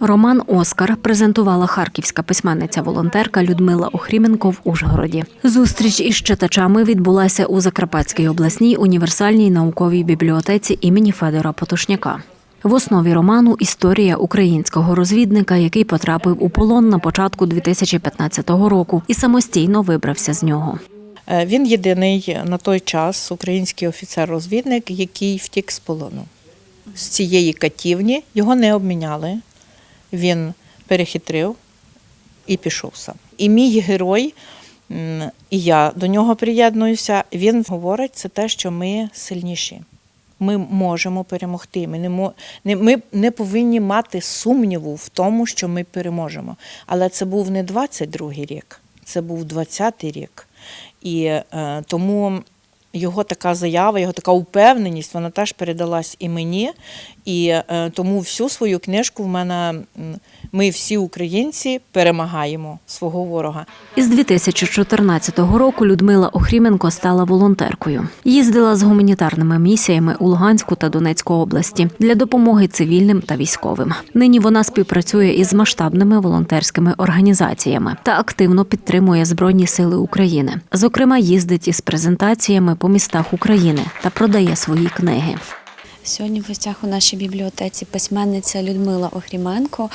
Роман Оскар презентувала харківська письменниця-волонтерка Людмила Охріменко в Ужгороді. Зустріч із читачами відбулася у Закарпатській обласній універсальній науковій бібліотеці імені Федора Потушняка. В основі роману історія українського розвідника, який потрапив у полон на початку 2015 року і самостійно вибрався з нього. Е, Він єдиний на той час український офіцер-розвідник, який втік з полону. З цієї катівні його не обміняли. Він перехитрив і пішов сам. І мій герой, і я до нього приєднуюся. Він говорить це те, що ми сильніші. Ми можемо перемогти. Ми не, мо- не, ми не повинні мати сумніву в тому, що ми переможемо. Але це був не 22-й рік, це був 20-й рік. І е, тому його така заява, його така упевненість, вона теж передалась і мені. І е, тому всю свою книжку в мене ми всі українці перемагаємо свого ворога. Із 2014 року Людмила Охріменко стала волонтеркою. Їздила з гуманітарними місіями у Луганську та Донецьку області для допомоги цивільним та військовим. Нині вона співпрацює із масштабними волонтерськими організаціями та активно підтримує Збройні сили України. Зокрема, їздить із презентаціями по містах України та продає свої книги. Сьогодні в гостях у нашій бібліотеці письменниця Людмила Охріменко.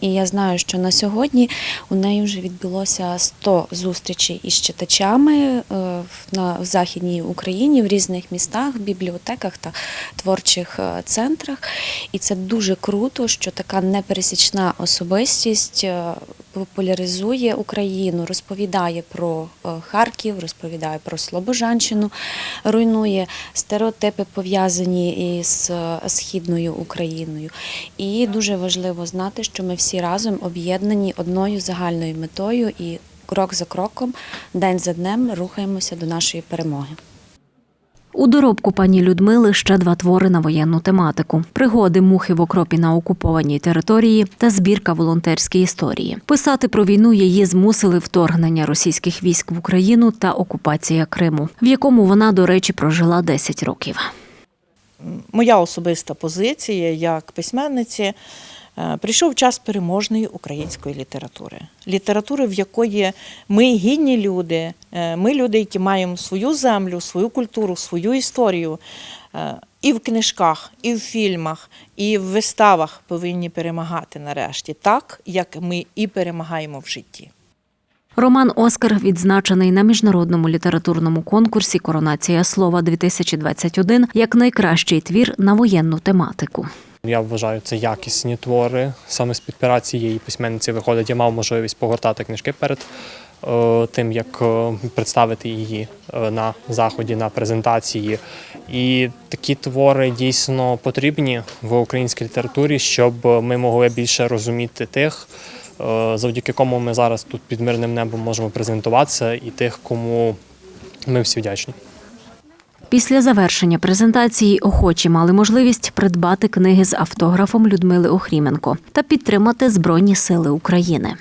І я знаю, що на сьогодні у неї вже відбулося 100 зустрічей із читачами е, в- Західній Україні в різних містах, бібліотеках та творчих е, центрах. І це дуже круто, що така непересічна особистість е, популяризує Україну, розповідає про е, Харків, розповідає про Слобожанщину, руйнує стереотипи пов'язані із е, східною Україною. І дуже важливо знати, що ми всі разом об'єднані одною загальною метою і крок за кроком, день за днем рухаємося до нашої перемоги. У доробку пані Людмили ще два твори на воєнну тематику: пригоди мухи в окропі на окупованій території та збірка волонтерські історії. Писати про війну її змусили вторгнення російських військ в Україну та окупація Криму, в якому вона, до речі, прожила 10 років. Моя особиста позиція як письменниці. Е, Прийшов час переможної української літератури. Літератури, в якої ми гідні люди, е, ми люди, які маємо свою землю, свою культуру, свою історію. Е, І в книжках, і в фільмах, і в виставах повинні перемагати нарешті, так як ми і перемагаємо в житті. Роман Оскар відзначений на міжнародному літературному конкурсі Коронація слова 2021 як найкращий твір на воєнну тематику. Я вважаю, це якісні твори. Саме з-під пера цієї письменниці виходить. Я мав можливість погортати книжки перед е, тим, як е, представити її е, на заході, на презентації. І такі твори дійсно потрібні в українській літературі, щоб ми могли більше розуміти тих, завдяки кому ми зараз тут під мирним небом можемо презентуватися, і тих, кому ми всі вдячні. Після завершення презентації охочі мали можливість придбати книги з автографом Людмили Охріменко та підтримати Збройні сили України.